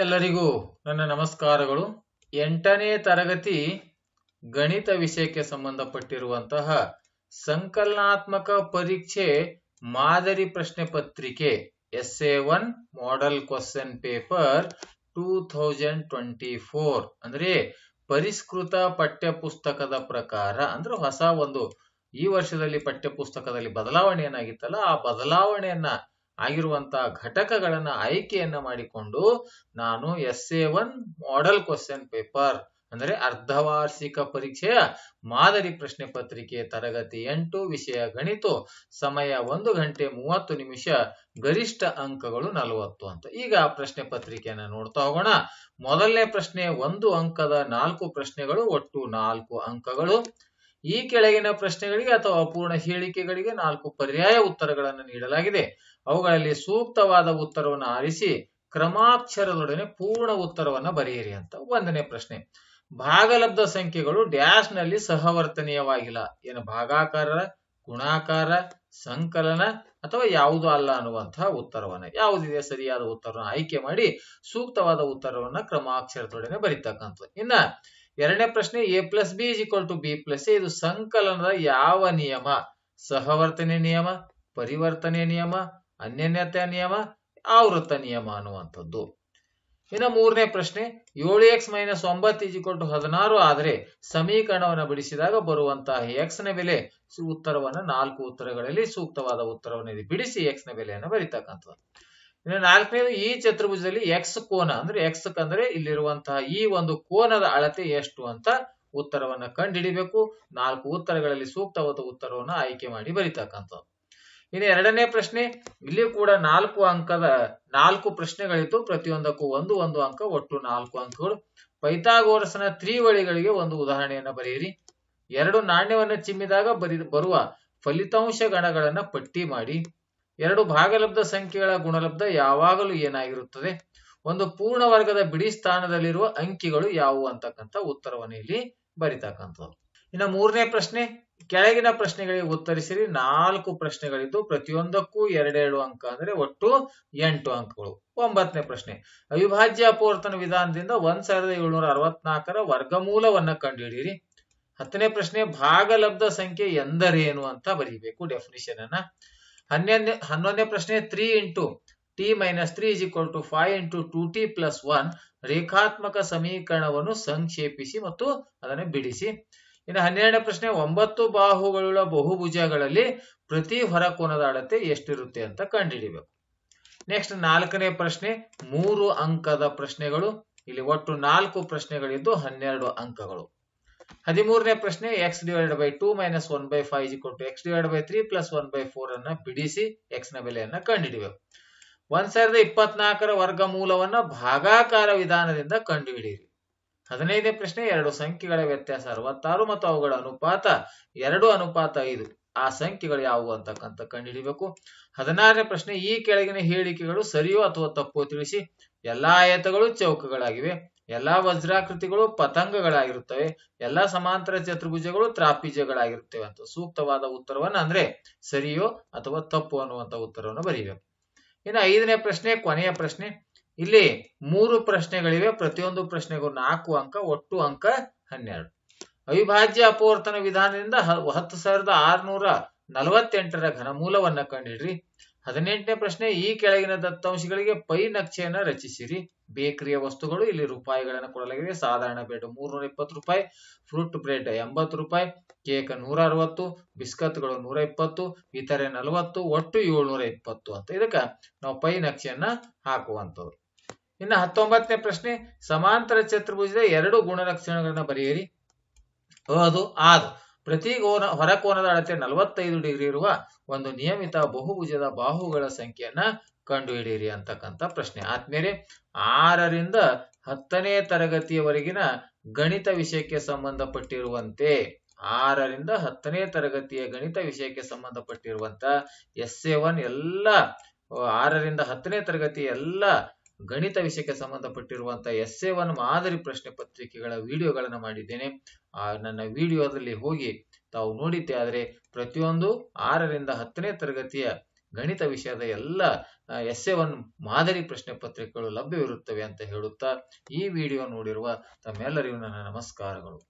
ಎಲ್ಲರಿಗೂ ನನ್ನ ನಮಸ್ಕಾರಗಳು. ಎಂಟನೇ ತರಗತಿ ಗಣಿತ ವಿಷಯಕ್ಕೆ ಸಂಬಂಧಪಟ್ಟಿರುವಂತಹ ಸಂಕಲನಾತ್ಮಕ ಪರೀಕ್ಷೆ ಮಾದರಿ ಪ್ರಶ್ನೆ ಪತ್ರಿಕೆ S A one model question paper two thousand twenty four ಅಂದ್ರೆ ಪರಿಷ್ಕೃತ ಪಠ್ಯ ಪುಸ್ತಕದ ಪ್ರಕಾರ ಅಂದ್ರೆ ಹೊಸ ಒಂದು ಈ ವರ್ಷದಲ್ಲಿ ಪಠ್ಯ ಪುಸ್ತಕದಲ್ಲಿ ಬದಲಾವಣೆ ಏನಾಗಿತ್ತಲ್ಲ ಆ ಬದಲಾವಣೆಯನ್ನ ಆಗಿರುವಂತಹ ಘಟಕಗಳನ್ನ ಆಯ್ಕೆಯನ್ನ ಮಾಡಿಕೊಂಡು ನಾನು S A one model question paper ಅಂದ್ರೆ ಅರ್ಧವಾರ್ಷಿಕ ಪರೀಕ್ಷೆಯ ಮಾದರಿ ಪ್ರಶ್ನೆ ಪತ್ರಿಕೆ ತರಗತಿ ಎಂಟು ವಿಷಯ ಗಣಿತು ಸಮಯ ಒಂದು ಗಂಟೆ ಮೂವತ್ತು ನಿಮಿಷ ಗರಿಷ್ಠ ಅಂಕಗಳು ನಲವತ್ತು ಅಂತ. ಈಗ ಪ್ರಶ್ನೆ ಪತ್ರಿಕೆಯನ್ನು ನೋಡ್ತಾ ಹೋಗೋಣ. ಮೊದಲನೇ ಪ್ರಶ್ನೆ ಒಂದು ಅಂಕದ ನಾಲ್ಕು ಪ್ರಶ್ನೆಗಳು, ಒಟ್ಟು ನಾಲ್ಕು ಅಂಕಗಳು. ಈ ಕೆಳಗಿನ ಪ್ರಶ್ನೆಗಳಿಗೆ ಅಥವಾ ಅಪೂರ್ಣ ಹೇಳಿಕೆಗಳಿಗೆ ನಾಲ್ಕು ಪರ್ಯಾಯ ಉತ್ತರಗಳನ್ನು ನೀಡಲಾಗಿದೆ. ಅವುಗಳಲ್ಲಿ ಸೂಕ್ತವಾದ ಉತ್ತರವನ್ನು ಆರಿಸಿ ಕ್ರಮಾಕ್ಷರದೊಡನೆ ಪೂರ್ಣ ಉತ್ತರವನ್ನು ಬರೆಯಿರಿ ಅಂತ ಒಂದನೇ ಪ್ರಶ್ನೆ. ಭಾಗಲಬ್ಧ ಸಂಖ್ಯೆಗಳು ಡ್ಯಾಶ್ನಲ್ಲಿ ಸಹವರ್ತನೀಯವಾಗಿಲ್ಲ. ಏನು ಭಾಗಾಕಾರ, ಗುಣಾಕಾರ, ಸಂಕಲನ ಅಥವಾ ಯಾವುದು ಅಲ್ಲ ಅನ್ನುವಂತಹ ಉತ್ತರವನ್ನ, ಯಾವುದಿದೆ ಸರಿಯಾದ ಉತ್ತರವನ್ನು ಆಯ್ಕೆ ಮಾಡಿ ಸೂಕ್ತವಾದ ಉತ್ತರವನ್ನ ಕ್ರಮಾಕ್ಷರದೊಡನೆ ಬರಿತಕ್ಕಂಥದ್ದು. ಇನ್ನ ಎರಡನೇ ಪ್ರಶ್ನೆ A plus B is equal to B plus A ಇದು ಸಂಕಲನದ ಯಾವ ನಿಯಮ? ಸಹವರ್ತನೆ ನಿಯಮ, ಪರಿವರ್ತನೆ ನಿಯಮ, ಅನ್ಯನ್ಯತೆ ನಿಯಮ, ಆವೃತ್ತ ನಿಯಮ ಅನ್ನುವಂಥದ್ದು. ಇನ್ನು ಮೂರನೇ ಪ್ರಶ್ನೆ, ಏಳು ಎಕ್ಸ್ ಮೈನಸ್ ಒಂಬತ್ತು ಈಕ್ವಲ್ ಟು ಹದಿನಾರು ಆದರೆ ಸಮೀಕರಣವನ್ನು ಬಿಡಿಸಿದಾಗ ಬರುವಂತಹ ಎಕ್ಸ್ನ ಬೆಲೆ ಉತ್ತರವನ್ನು ನಾಲ್ಕು ಉತ್ತರಗಳಲ್ಲಿ ಸೂಕ್ತವಾದ ಉತ್ತರವನ್ನು ಬಿಡಿಸಿ ಎಕ್ಸ್ನ ಬೆಲೆಯನ್ನು ಬರಿತಕ್ಕಂಥದ್ದು. ಇನ್ನು ನಾಲ್ಕನೇದು ಈ ಚತುರ್ಭುಜದಲ್ಲಿ ಎಕ್ಸ್ ಕೋನ ಅಂದ್ರೆ ಎಕ್ಸ್ ಅಂದ್ರೆ ಇಲ್ಲಿರುವಂತಹ ಈ ಒಂದು ಕೋನದ ಅಳತೆ ಎಷ್ಟು ಅಂತ ಉತ್ತರವನ್ನ ಕಂಡುಹಿಡಿಬೇಕು ನಾಲ್ಕು ಉತ್ತರಗಳಲ್ಲಿ ಸೂಕ್ತವಾದ ಉತ್ತರವನ್ನು ಆಯ್ಕೆ ಮಾಡಿ ಬರಿತಕ್ಕಂಥದ್ದು. ಇನ್ನು ಎರಡನೇ ಪ್ರಶ್ನೆ ಇಲ್ಲಿ ಕೂಡ ನಾಲ್ಕು ಅಂಕದ ನಾಲ್ಕು ಪ್ರಶ್ನೆಗಳಿತ್ತು. ಪ್ರತಿಯೊಂದಕ್ಕೂ ಒಂದು ಒಂದು ಅಂಕ, ಒಟ್ಟು ನಾಲ್ಕು ಅಂಕಗಳು. ಪೈತಾಗೋರಸನ ತ್ರಿವಳಿಗಳಿಗೆ ಒಂದು ಉದಾಹರಣೆಯನ್ನು ಬರೆಯಿರಿ. ಎರಡು ನಾಣ್ಯವನ್ನು ಚಿಮ್ಮಿದಾಗ ಬರಿ ಬರುವ ಫಲಿತಾಂಶ ಗಣಗಳನ್ನ ಪಟ್ಟಿ ಮಾಡಿ. ಎರಡು ಭಾಗಲಬ್ಧ ಸಂಖ್ಯೆಗಳ ಗುಣಲಬ್ಧ ಯಾವಾಗಲೂ ಏನಾಗಿರುತ್ತದೆ? ಒಂದು ಪೂರ್ಣ ವರ್ಗದ ಬಿಡಿ ಸ್ಥಾನದಲ್ಲಿರುವ ಅಂಕಿಗಳು ಯಾವುವು ಅಂತಕ್ಕಂಥ ಉತ್ತರವನ್ನು ಇಲ್ಲಿ ಬರಿತಕ್ಕಂಥದ್ದು. ಇನ್ನು ಮೂರನೇ ಪ್ರಶ್ನೆ, ಕೆಳಗಿನ ಪ್ರಶ್ನೆಗಳಿಗೆ ಉತ್ತರಿಸಿರಿ. ನಾಲ್ಕು ಪ್ರಶ್ನೆಗಳಿದ್ದು ಪ್ರತಿಯೊಂದಕ್ಕೂ ಎರಡೆರಡು ಅಂಕ ಅಂದ್ರೆ ಒಟ್ಟು ಎಂಟು ಅಂಕಗಳು. ಒಂಬತ್ತನೇ ಪ್ರಶ್ನೆ, ಅವಿಭಾಜ್ಯ ಅಪವರ್ತನ ವಿಧಾನದಿಂದ ಒಂದ್ ಸಾವಿರದ ಏಳ್ನೂರ ಅರವತ್ನಾಲ್ಕರ ವರ್ಗಮೂಲವನ್ನ ಕಂಡುಹಿಡಿಯಿರಿ. ಹತ್ತನೇ ಪ್ರಶ್ನೆ, ಭಾಗಲಬ್ಧ ಸಂಖ್ಯೆ ಎಂದರೇನು ಅಂತ ಬರೀಬೇಕು ಡೆಫಿನಿಷನ್ ಅನ್ನ. ಹನ್ನೊಂದನೇ ಹನ್ನೊಂದನೇ ಪ್ರಶ್ನೆ three into T minus three is equal to five into two T plus one ರೇಖಾತ್ಮಕ ಸಮೀಕರಣವನ್ನು ಸಂಕ್ಷೇಪಿಸಿ ಮತ್ತು ಅದನ್ನು ಬಿಡಿಸಿ. ಇನ್ನು ಹನ್ನೆರಡನೇ ಪ್ರಶ್ನೆ, ಒಂಬತ್ತು ಬಾಹುಗಳುಳ್ಳ ಬಹುಭುಜಗಳಲ್ಲಿ ಪ್ರತಿ ಹೊರಕೋನದ ಅಳತೆ ಎಷ್ಟಿರುತ್ತೆ ಅಂತ ಕಂಡುಹಿಡಿಬೇಕು. ನೆಕ್ಸ್ಟ್ ನಾಲ್ಕನೇ ಪ್ರಶ್ನೆ, ಮೂರು ಅಂಕದ ಪ್ರಶ್ನೆಗಳು. ಇಲ್ಲಿ ಒಟ್ಟು ನಾಲ್ಕು ಪ್ರಶ್ನೆಗಳಿದ್ದು ಹನ್ನೆರಡು ಅಂಕಗಳು. ಹದಿಮೂರನೇ ಪ್ರಶ್ನೆ X divide by two minus one by five equal to X divide by three plus one by four ಅನ್ನ ಬಿಡಿಸಿ ಎಕ್ಸ್ನ ಬೆಲೆಯನ್ನ ಕಂಡುಹಿಡಿಬೇಕು. ಒಂದ್ ಸಾವಿರದ ಇಪ್ಪತ್ನಾಲ್ಕರ ವರ್ಗಮೂಲವನ್ನ ಭಾಗಾಕಾರ ವಿಧಾನದಿಂದ ಕಂಡುಹಿಡಿಯಿರಿ. ಹದಿನೈದನೇ ಪ್ರಶ್ನೆ ಎರಡು ಸಂಖ್ಯೆಗಳ ವ್ಯತ್ಯಾಸ ಅರವತ್ತಾರು ಮತ್ತು ಅವುಗಳ ಅನುಪಾತ ಎರಡು ಅನುಪಾತ ಐದು. ಆ ಸಂಖ್ಯೆಗಳು ಯಾವುವು ಅಂತಕ್ಕಂಥ ಕಂಡುಹಿಡಿಬೇಕು. ಹದಿನಾರನೇ ಪ್ರಶ್ನೆ ಈ ಕೆಳಗಿನ ಹೇಳಿಕೆಗಳು ಸರಿಯೋ ಅಥವಾ ತಪ್ಪೋ ತಿಳಿಸಿ. ಎಲ್ಲಾ ಆಯತಗಳು ಚೌಕಗಳಾಗಿವೆ. ಎಲ್ಲಾ ವಜ್ರಾಕೃತಿಗಳು ಪತಂಗಗಳಾಗಿರುತ್ತವೆ, ಎಲ್ಲಾ ಸಮಾಂತರ ಚತುರ್ಭುಜಗಳು ತ್ರಾಪಿಜಗಳಾಗಿರುತ್ತವೆ ಅಂತ ಸೂಕ್ತವಾದ ಉತ್ತರವನ್ನ ಅಂದ್ರೆ ಸರಿಯೋ ಅಥವಾ ತಪ್ಪು ಅನ್ನುವಂತ ಉತ್ತರವನ್ನು ಬರೀಬೇಕು. ಇನ್ನು ಐದನೇ ಪ್ರಶ್ನೆ, ಕೊನೆಯ ಪ್ರಶ್ನೆ, ಇಲ್ಲಿ ಮೂರು ಪ್ರಶ್ನೆಗಳಿವೆ, ಪ್ರತಿಯೊಂದು ಪ್ರಶ್ನೆಗೂ ನಾಲ್ಕು ಅಂಕ, ಒಟ್ಟು ಅಂಕ ಹನ್ನೆರಡು. ಅವಿಭಾಜ್ಯ ಅಪವರ್ತನ ವಿಧಾನದಿಂದ ಹತ್ತು ಸಾವಿರದ ಆರ್ನೂರ ನಲವತ್ತೆಂಟರ ಘನಮೂಲವನ್ನ ಕಂಡಿಡ್ರಿ. ಹದಿನೆಂಟನೇ ಪ್ರಶ್ನೆ, ಈ ಕೆಳಗಿನ ದತ್ತಾಂಶಗಳಿಗೆ ಪೈ ನಕ್ಷೆಯನ್ನು ರಚಿಸಿರಿ. ಬೇಕರಿಯ ವಸ್ತುಗಳು, ಇಲ್ಲಿ ರೂಪಾಯಿಗಳನ್ನು ಕೊಡಲಾಗಿದೆ. ಸಾಧಾರಣ ಬ್ರೆಡ್ ಮೂರ್ನೂರ ಇಪ್ಪತ್ತು ರೂಪಾಯಿ ಫ್ರೂಟ್ ಬ್ರೆಡ್ ಎಂಬತ್ತು ರೂಪಾಯಿ ಕೇಕ್ ನೂರ ಅರವತ್ತು, ಬಿಸ್ಕತ್ಗಳು ನೂರ ಇಪ್ಪತ್ತು, ಇತರೆ ನಲವತ್ತು, ಒಟ್ಟು ಏಳ್ನೂರ ಇಪ್ಪತ್ತು ಅಂತ. ಇದಕ್ಕ ನಾವು ಪೈ ನಕ್ಷೆಯನ್ನ ಹಾಕುವಂಥದ್ದು. ಇನ್ನು ಹತ್ತೊಂಬತ್ತನೇ ಪ್ರಶ್ನೆ, ಸಮಾಂತರ ಚತುರ್ಭುಜದ ಎರಡು ಗುಣಲಕ್ಷಣಗಳನ್ನ ಬರೆಯಿರಿ. ಅದು ಆದು. ಪ್ರತಿ ಕೋನ ಹೊರಕೋನದ ಅಳತೆ ನಲವತ್ತೈದು ಡಿಗ್ರಿ ಇರುವ ಒಂದು ನಿಯಮಿತ ಬಹುಭುಜದ ಬಾಹುಗಳ ಸಂಖ್ಯೆಯನ್ನ ಕಂಡುಹಿಡಿಯಿರಿ ಅಂತಕ್ಕಂಥ ಪ್ರಶ್ನೆ. ಆದ್ಮೇಲೆ ಆರರಿಂದ ಹತ್ತನೇ ತರಗತಿಯವರೆಗಿನ ಗಣಿತ ವಿಷಯಕ್ಕೆ ಸಂಬಂಧಪಟ್ಟಿರುವಂತೆ, ಆರರಿಂದ ಹತ್ತನೇ ತರಗತಿಯ ಗಣಿತ ವಿಷಯಕ್ಕೆ ಸಂಬಂಧಪಟ್ಟಿರುವಂತ ಎಸ್ ಎ ಒನ್ ಎಲ್ಲ, ಆರರಿಂದ ಹತ್ತನೇ ತರಗತಿ ಎಲ್ಲ ಗಣಿತ ವಿಷಯಕ್ಕೆ ಸಂಬಂಧಪಟ್ಟಿರುವಂತಹ ಎಸ್ ಎ ಒನ್ ಮಾದರಿ ಪ್ರಶ್ನೆ ಪತ್ರಿಕೆಗಳ ವಿಡಿಯೋಗಳನ್ನು ಮಾಡಿದ್ದೇನೆ. ಆ, ನನ್ನ ವಿಡಿಯೋದಲ್ಲಿ ಹೋಗಿ ತಾವು ನೋಡಿದ್ದೆ, ಆದರೆ ಪ್ರತಿಯೊಂದು ಆರರಿಂದ ಹತ್ತನೇ ತರಗತಿಯ ಗಣಿತ ವಿಷಯದ ಎಲ್ಲ ಎಸ್ ಎ ಒನ್ ಮಾದರಿ ಪ್ರಶ್ನೆ ಪತ್ರಿಕೆಗಳು ಲಭ್ಯವಿರುತ್ತವೆ ಅಂತ ಹೇಳುತ್ತಾ ಈ ವಿಡಿಯೋ ನೋಡಿರುವ ತಮ್ಮೆಲ್ಲರಿಗೂ ನನ್ನ ನಮಸ್ಕಾರಗಳು.